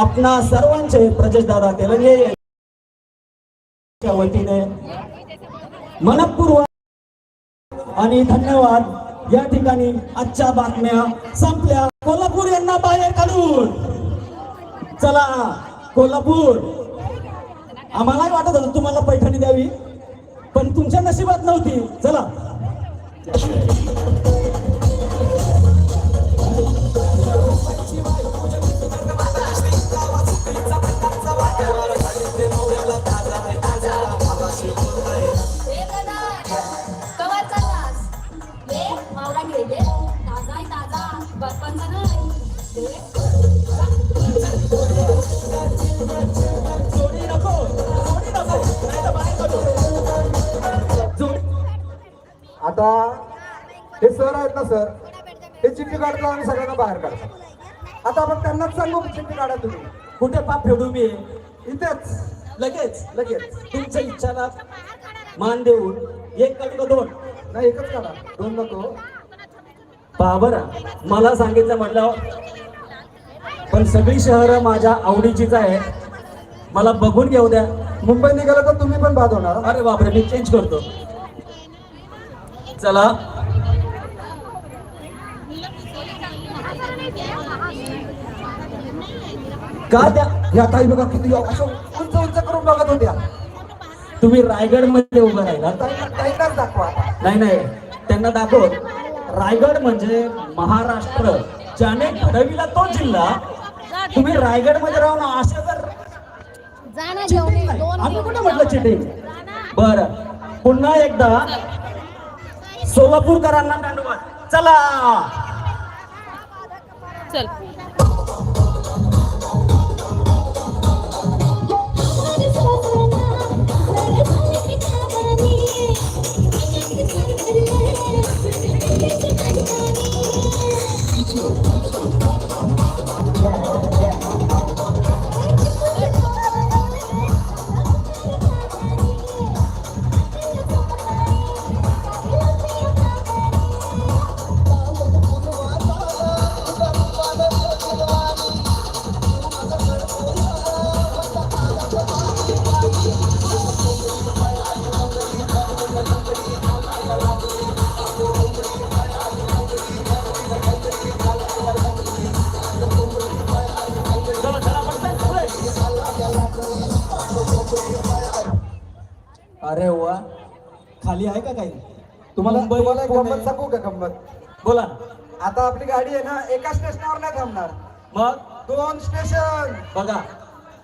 आपणा सर्वांचे प्रजेशदादा तेलंगे यांच्या वतीने मनपूर्वक आणि धन्यवाद. या ठिकाणी आजच्या बातम्या संपल्या. कोल्हापूर यांना बाहेर काढून. चला कोल्हापूर. आम्हालाही वाटत होतं तुम्हाला पैठणी द्यावी पण तुमच्या नशिबात नव्हती. चला. आता हे सर आहेत ना सर हे चिठ्ठी काढतो आणि सगळ्यांना बाहेर काढतो. आता आपण त्यांनाच सांगू चिठ्ठी काढा तुम्ही. कुठे पाप फेडू मी? इथेच लगेच लगेच तुमच्या इच्छाला मान देऊन एक का दोन? नाही एकच काढा. दोन नको. बाबर मला सांगितलं म्हटलं पण सगळी शहरं माझ्या आवडीचीच आहे मला बघून घेऊ द्या. मुंबई निघालं तर तुम्ही पण बाद होणार. अरे बापरे मी चेंज करतो. चला. का त्या या ताई बघा किती असं उंच उंच करून बघत होत्या. तुम्ही रायगडमध्ये उभं राहिला ताईंना ताईंनाच दाखवा नाही नाही त्यांना दाखव रायगड म्हणजे महाराष्ट्र ज्याने घडविला तो जिल्हा. तुम्ही रायगडमध्ये राहून अशा जर आम्ही कुठे म्हटलं चिटिंग. बर. पुन्हा एकदा सोलापूरकरांना दंडवत चला चल तुम्हाला एक. गंमत सांगू का गंमत? बोला. आता आपली गाडी आहे ना एका स्टेशनवर नाही थांबणार. मग? दोन स्टेशन. बघा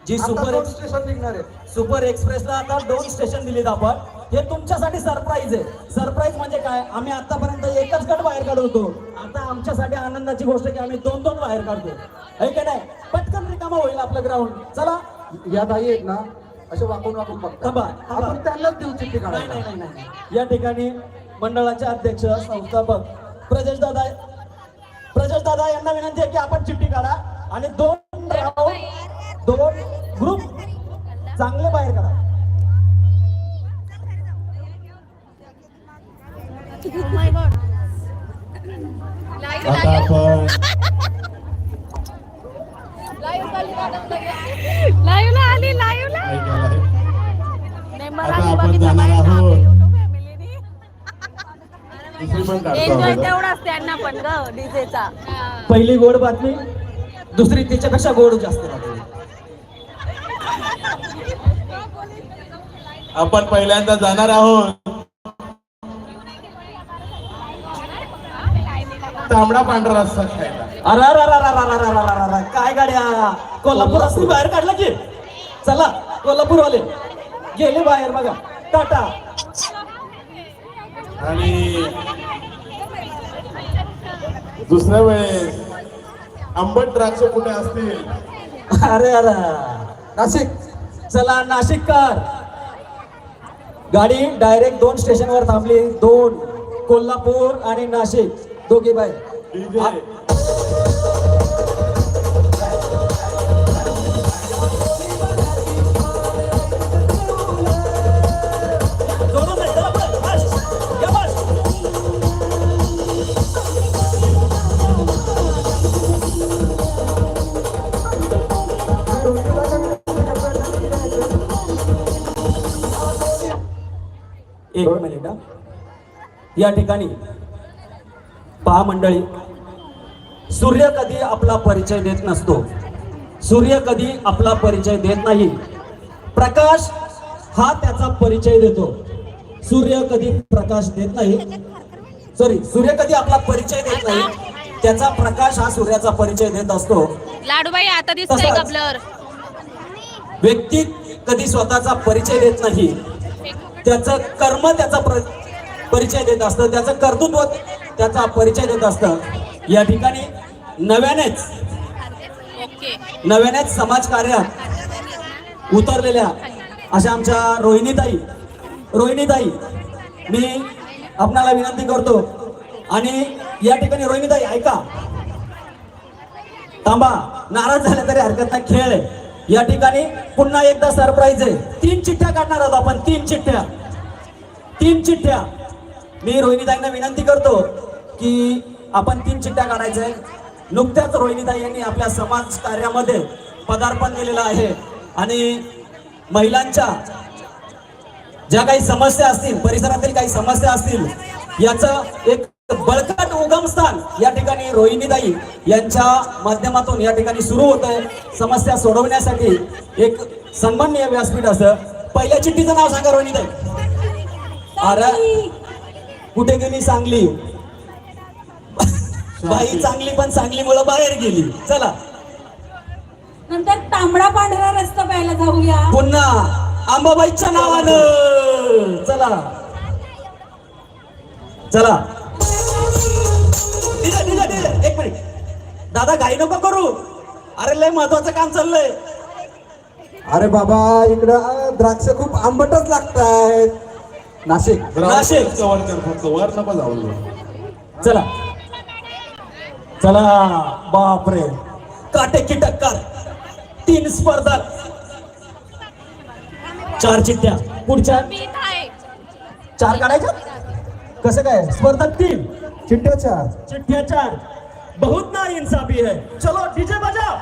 जी आता सुपर दोन एक्स स्टेशन निघणार आहेत. सुपर एक्सप्रेसला आता दोन स्टेशन दिलीत आपण. हे तुमच्यासाठी सरप्राईज आहे. सरप्राईज म्हणजे काय? आम्ही आतापर्यंत एकच गट बाहेर काढत होतो. आता आमच्यासाठी आनंदाची गोष्ट आहे की आम्ही दोन दोन बाहेर काढतो. है का नाही? पटकन रिकामा होईल आपलं ग्राउंड चला. या ताई आहेत ना असे वाकून वाकून बघतात. थांबा, थांबा. आपण त्यांनाच देऊ चिठ्ठी नाही काढायला नाही नाही नाही. या ठिकाणी मंडळाचे अध्यक्ष संस्थापक प्रजेश दादा प्रजेश दादा यांना विनंती आहे की आपण चिठ्ठी काढा आणि दोन राऊंड दोन ग्रुप चांगले बाहेर काढा. आता आपण लाईव्ह ला आली लाईव्ह आता आपण जाणार आहोत. पण काढतो एन्जॉय अगोदर. तेवढाच त्यांना पण ग डीजेचा. पहिली गोड बातमी दुसरी त्याच्यापेक्षा गोड जास्त बातमी. आपण पहिल्यांदा जाणार आहोत. तांबडा पांढरा रस्सा खायला अरे अरे अरे अरे अरे अरे अरे अरे अरे, काय गाड्या? कोल्हापूर असली बाहेर काढला की. चला कोल्हापूरवाले. गेले बाहेर बघा. टाटा. आणि दुसऱ्या वेळेस आंबट द्राक्ष कुठे असतील? अरे अरे. नाशिक. चला नाशिककर गाडी डायरेक्ट दोन स्टेशनवर थांबली. दोन कोल्हापूर आणि नाशिक. दोघे बाय एक मिनिट. या ठिकाणी पहा मंडळी सूर्य कधी आपला परिचय देत नसतो. सूर्य कधी आपला परिचय देत नाही. प्रकाश हा त्याचा परिचय देतो. सूर्य कधी प्रकाश देत नाही. सॉरी सूर्य कधी आपला परिचय देत नाही. त्याचा प्रकाश हा सूर्याचा परिचय देत असतो. लाडूबाई आता दिसतंय तसंच. का ब्लर व्यक्ती कधी स्वतःचा परिचय देत नाही. त्याचं कर्म त्याचा प्र- परिचय देत असतं त्याचं कर्तृत्व त्याचा परिचय देत असतं. या ठिकाणी नव्यानेच नव्यानेच समाजकार्यात उतरलेल्या अशा आमच्या रोहिणीताई. रोहिणीताई मी आपणाला विनंती करतो आणि या ठिकाणी रोहिणीताई ऐका. थांबा नाराज झाले तरी हरकत नाही खेळ आहे. या ठिकाणी पुन्हा एकदा सरप्राईज आहे. तीन चिठ्ठ्या काढणार आहोत आपण तीन चिठ्ठ्या. तीन चिठ्ठ्या. मी रोहिणीताईंना विनंती करतो की आपण तीन चिठ्ठ्या काढायच्या. आहे नुकत्याच रोहिणीताई यांनी आपल्या समाज कार्यामध्ये पदार्पण केलेलं आहे. आणि महिलांच्या ज्या काही समस्या असतील परिसरातील काही समस्या असतील याचं एक बळकट उगमस्थान या ठिकाणी रोहिणीताई यांच्या माध्यमातून या ठिकाणी सुरू होत आहे समस्या सोडवण्यासाठी एक सन्माननीय व्यासपीठ असं. पहिल्या चिठ्ठीचं नाव सांगा रोहिणीताई अरे कुठे गेली सांगली? बाई चांगली पण सांगली मुळे बाहेर गेली. चला. नंतर तांबडा पांढरा रस्ता प्यायला जाऊया. पुन्हा अंबाबाईच्या नावानं. चला. चला. एक मिनिट. दादा घाई नको करू. अरे लय महत्वाचं काम चाललंय. अरे बाबा इकडं द्राक्ष खूप आंबटच लागतायत. नाशिक. नाशिक. कवर कर फक्त वर नको जाऊ चला. चला बापरे. काटे की टक्कर. तीन स्पर्धा चार चिठ्ठ्या. पुढच्या. चार काढायच्या? कसं काय? स्पर्धक तीन. चिठ्ठ्याच्या चिट्ठिया चार. बहुत ना इंसाफी है। चलो डीजे बजाओ।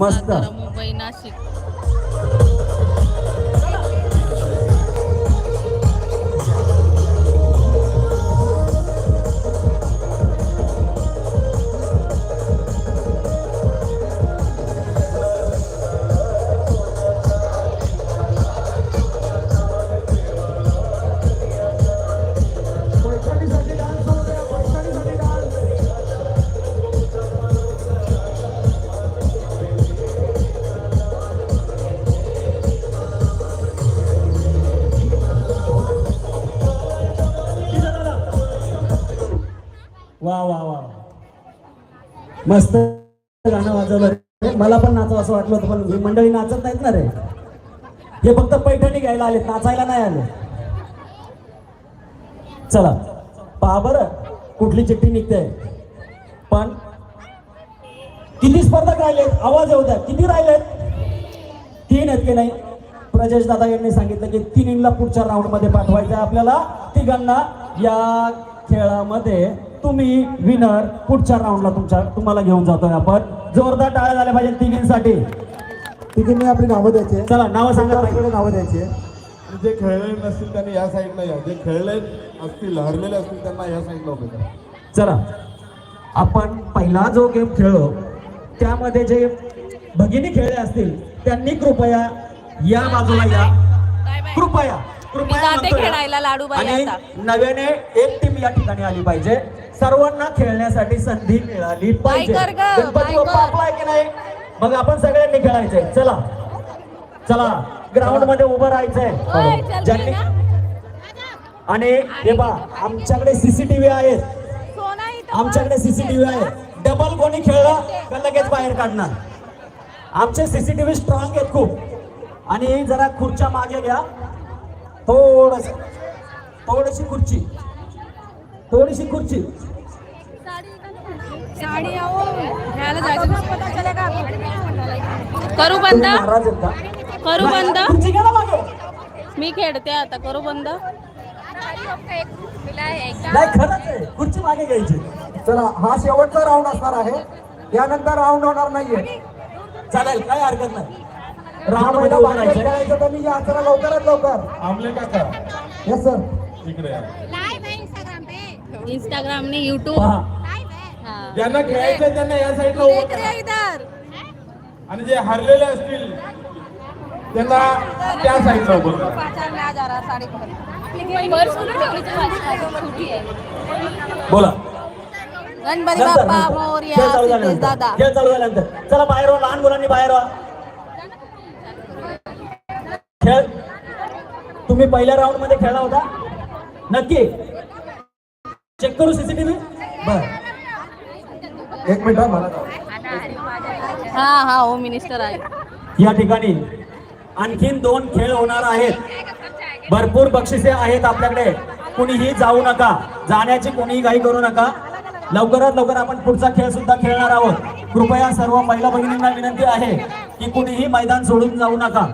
मस्त मस्त गाणं वाजवलं मला पण नाचावं असं वाटलं होतं पण ही मंडळी नाचत नाहीत ना रे. हे फक्त पैठणी घ्यायला आले नाचायला नाही आले. चला. पहा बरं कुठली चिठ्ठी निघते. पण किती स्पर्धक राहिलेत आवाज येऊ द्या. किती राहिलेत? तीन आहेत की नाही? प्रजेश दादा यांनी सांगितलं की तिन्हीला पुढच्या राऊंडमध्ये पाठवायचं आपल्याला. तिघांना या खेळामध्ये तुम्ही विनर पुढच्या राऊंडला तुमच्या तुम्हाला घेऊन जातोय आपण. जोरदार टाळ्या झाल्या पाहिजे तिघींसाठी. तिघींनी आपली नावं द्यायची चला नावं सांगा. नावं द्यायची जे खेळलेले नसतील त्यांनी या साईडला या. जे खेळले असतील हरलेले असतील त्यांना या साईडला उभे करा. चला. आपण पहिला जो गेम खेळलो त्यामध्ये जे भगिनी खेळले असतील त्यांनी कृपया या बाजूला या. कृपया. मी जाते. खेळायला लाडूबाई आणि. नव्याने एक टीम या ठिकाणी आली पाहिजे. सर्वांना खेळण्यासाठी संधी मिळाली पाहिजे. गणपती बाप्पा आहे की नाही? मग आपण सगळ्यांनी खेळायचंय. चला. चला. ग्राउंडमध्ये उभं होय, राहायचंय ज्यांनी. आणि हे पा आमच्याकडे सीसीटीव्ही आहेत आमच्याकडे सीसीटीव्ही आहे. डबल कोणी खेळलं का लगेच बाहेर काढणार? आमचे सीसीटीव्ही स्ट्रॉंग आहेत खूप. आणि जरा खुर्च्या मागे घ्या. थोडस थोडीशी खुर्ची. थोडीशी खुर्ची. करू बंद? करू बंद? मी खेळते आता करू बंद? नाही खरंच आहे. खुर्ची मागे घ्यायची. चला हा शेवटचा राऊंड असणार आहे. यानंतर राऊंड होणार नाहीये. चालेल काय हरकत नाही. राम राऊंडमध्ये उभं राहायचं खेळायचं तर मी या चला लवकरात लवकर. आमले काका. येस सर इकडे या. इंस्टाग्राम ने यूट्यूब पहा. ज्यांना खेळायचं त्यांना या साईडला उभं करा. इधर. आणि जे हरलेले असतील त्यांना त्या साईडला उभं करा. पर्स कुठे ठेवली तू माझी छोटी आहे बोला. गणपती नंतर, बाप्पा नंतर. मोरया खेळ चालू सिद्धेश झाल्यानंतर दादा. खेळ चालू झाल्यानंतर. चला बाहेर व्हा लहान मुलांनी बाहेर व्हा खेळ तुम्ही पहिल्या राऊंडमध्ये खेळला होता? नक्की. चेक करू सीसीटीव्ही बर. एक मिनिट हा, मला. हा हा होम मिनिस्टर आहे. या ठिकाणी आणखीन दोन खेळ होणार आहेत. भरपूर बक्षिसे आहेत आपल्याकडे. कुणीही जाऊ नका. जाण्याची कोणीही घाई करू नका. लवकरात लवकर आपण पुढचा खेळ सुद्धा खेळणार आहोत. कृपया सर्व महिला भगिनींना विनंती आहे की कुणीही मैदान सोडून जाऊ नका.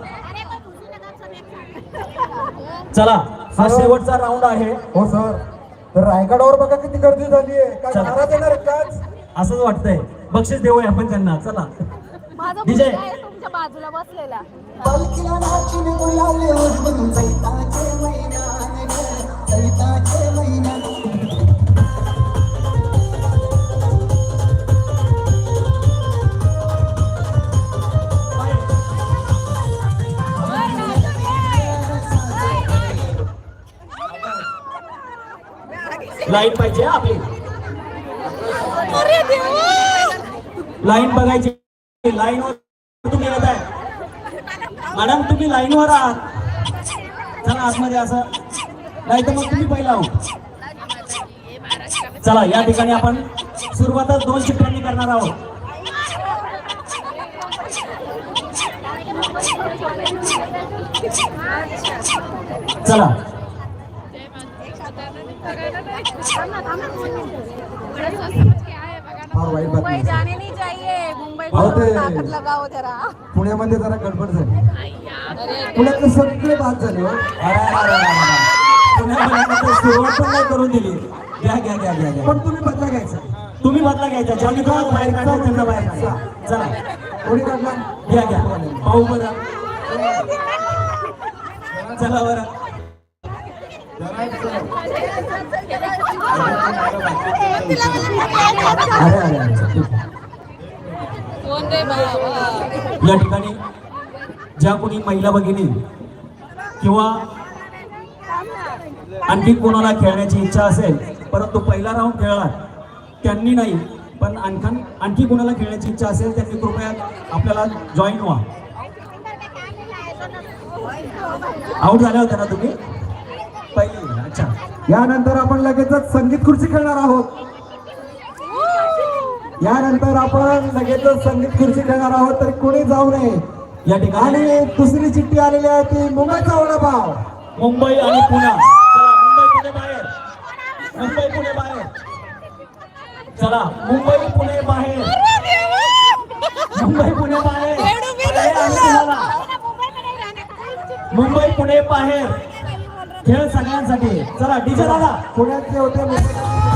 चला हा शेवटचा राऊंड आहे. हो सर. तर रायगडावर बघा किती गर्दी झाली आहे? असंच वाटतंय. बक्षीस देऊया आपण त्यांना. चला. माझा विजय. तुमच्या बाजूला बसलेला. लाईन पाहिजे आपली. लाईन बघायची. लाईन वर तुम्ही येत आहे. मॅडम तुम्ही लाईन वर आहात. चला आतमध्ये असं. नाही तर मग तुम्ही पहिला हो चला या ठिकाणी आपण सुरुवातच दोन चित्रांनी करणार आहोत. चला. आहे. जाने नहीं चाहिए. मुंबई को ते- ताकद लगाओ जरा. पुण्यामध्ये जरा गडबड झाली. अरे पुण्यातले सगळे बाद झाले हो. पुण्यामध्ये सुरुवात पण नाही करून दिली. घ्या घ्या घ्या घ्या घ्या. पण तुम्ही बदला घ्यायचा. तुम्ही बदला घ्यायचा. ज्यांनी तुम्हाला बाहेर काढलं त्यांना बाहेर काढा चला. कोणी काढला घ्या घ्या. पाहू बरं चला बरं. अरे अरे अरे या ठिकाणी ज्या कोणी महिला भगिनी किंवा आणखी कोणाला खेळण्याची इच्छा असेल परंतु पहिला राऊंड खेळला त्यांनी नाही पण आणखी आणखी कोणाला खेळण्याची इच्छा असेल त्यांनी कृपया आपल्याला जॉईन व्हा. आऊट झाल्या होत्या ना तुम्ही पहिली. अच्छा. यानंतर आपण लगेचच संगीत खुर्ची खेळणार आहोत. यानंतर आपण लगेचच संगीत खुर्ची खेळणार आहोत तर कोणी जाऊ नये. या ठिकाणी आणि दुसरी चिठ्ठी आलेली आहे ती मुंबईचा वडापाव. मुंबई आणि पुणे. चला मुंबई पुणे बाहेर. मुंबई पुणे बाहेर. चला मुंबई पुणे बाहेर. मुंबई पुणे बाहेर. मुंबई पुणे बाहेर. खेळ सगळ्यांसाठी. चला डीजे दादा. पुण्यातले होते.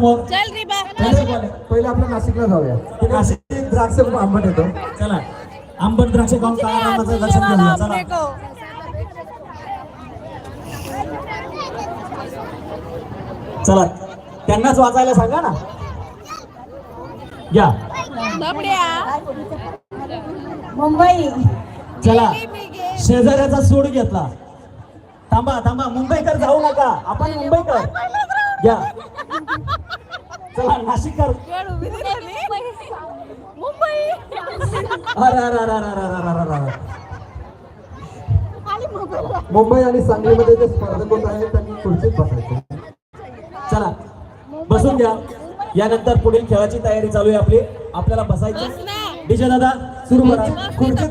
समोर चल रे बा. पहिले पहिले आपल्या नाशिकला जाऊया. नाशिक. द्राक्ष खूप आंबट येतो. चला. आंबट द्राक्ष खाऊन काळारामाचं दर्शन घेऊया. चला. चला. त्यांनाच वाचायला सांगा ना. या. मुंबई. चला. शेजाऱ्याचा सूड घेतला. थांबा थांबा. मुंबईकर जाऊ नका. आपण मुंबईकर. या. चला नाशिककर. मुंबई. मुंबई. आणि सांगलीमध्ये जे स्पर्धक होत आहेत त्यांनी खुर्चीत बसायचं. चला बसून घ्या. यानंतर पुढील खेळाची तयारी चालू आहे आपली. आपल्याला बसायची. विजय दादा सुरू करा. खुर्चीत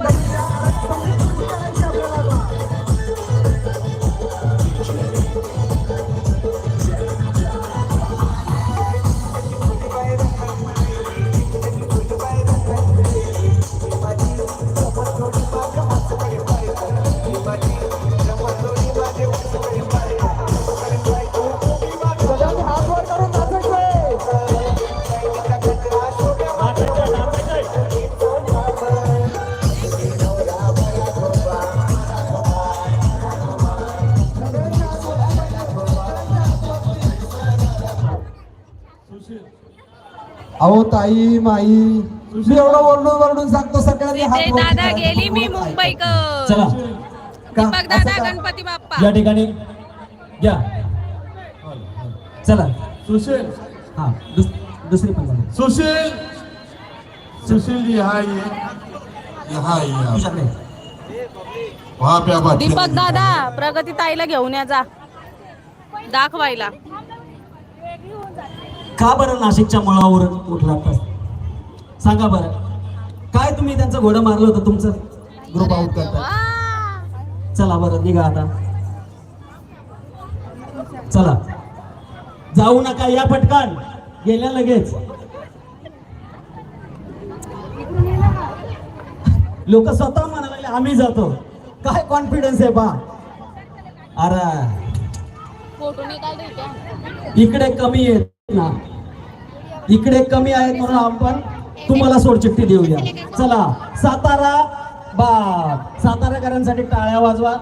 ताई माई मी एवढं ओरडून ओरडून सांगतो सगळ्यांनी हात दादा. गेली मी मुंबईकर. चला. का? दीपक असं दादा का? गणपती बाप्पा. या ठिकाणी. या. चला. सुशील. हा दुस- दुसरी पण. सुशील. सुशील जी यहाँ आइए यहाँ आइए आप तुझ्याकडे वहाँ पे आप अच्छे दीपक दादा प्रगती ताईला घेऊन या जा. दाखवायला. का बरं नाशिकच्या मुळावर उठला आता सांगा बरं. काय तुम्ही त्यांचं घोडं मारलं होतं तुमचं? ग्रुप आउट करता. चला बरं निघा आता. चला. जाऊ नका या पटकन. गेल्या लगेच. लोक स्वतः म्हणायला लागले आम्ही जातो. काय कॉन्फिडन्स आहे पा अरे. इकडे कमी आहेत ना. इकडे कमी आहेत म्हणून आपण तुम्हाला सोडचिठ्ठी देऊया. चला सातारा बाप साताराकरांसाठी टाळ्या वाजवा.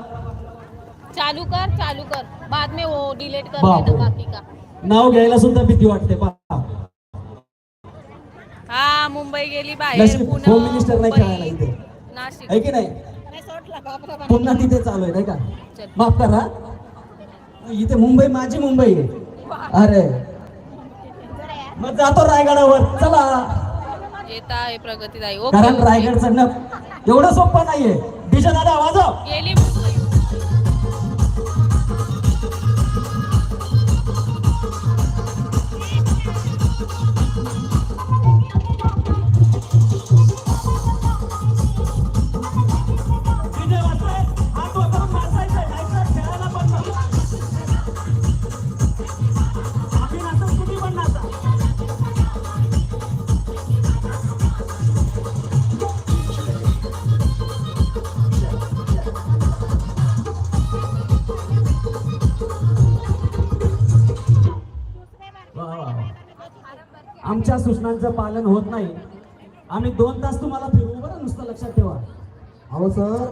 चालू कर चालू कर. बाद में वो डिलीट कर बाकी का? नाव घ्यायला सुद्धा भीती वाटते पा हा मुंबई गेली बाहेर पुणे होम मिनिस्टर नाही खेळायला मुंबई, इथे. नाशिक. आहे की नाही? पुन्हा तिथे चालू आहे नाही का? माफ करा. इथे मुंबई माझी मुंबई आहे. अरे. मग जातो रायगडावर चला. येत आहे प्रगती ताई कारण रायगड चढणं एवढं सोपं नाहीये. सूचनांचं पालन होत नाही. आम्ही दोन तास तुम्हाला फिरवू बरं नुसतं लक्षात ठेवा. अहो सर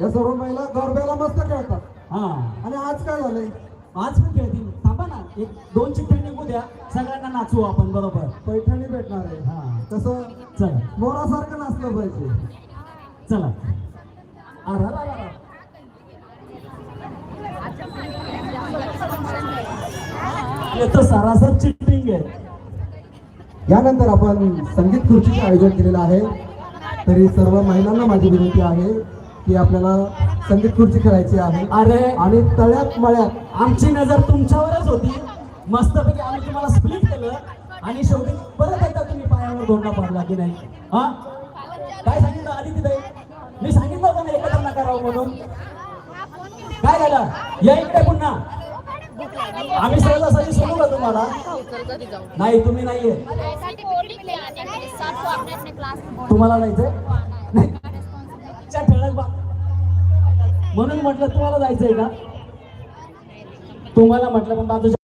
या सर्व महिला गरब्याला मस्त खेळतात. हा. आणि आज काय झालंय? आज पण खेळतील. थांबा ना. एक दोन चिठ्ठ्या निघू द्या. सगळ्यांना नाचवू आपण बरोबर. पैठणी भेटणार आहे. हा. तसं चला. मोरासारखं नाचलं पाहिजे. चला. अरे, तर सरासर चिटिंग आहे यानंतर आपण संगीत खुर्चीचे आयोजन केलेलं आहे. तरी सर्व महिलांना माझी विनंती आहे की आपल्याला संगीत खुर्ची खेळायची आहे. अरे! आणि तळ्यात मळ्यात आमची नजर तुमच्यावरच होती. मस्तपैकी आम्ही तुम्हाला स्प्लिट केलं. आणि शेवटी परत एकदा तुम्ही पायावर दोंडा पाडला की नाही? हा? काय सांगितलं आधी तिथे? मी सांगितलं होतं ना एकत्र नका राहू म्हणून. काय झालं? या इकडे पुन्हा. आम्ही सहजासहजी सोडू का तुम्हाला? नाही तुम्ही नाहीये. तुम्हाला नाही च्या म्हणून म्हटलं तुम्हाला जायचंय का? तुम्हाला म्हटलं पण बाजूच्या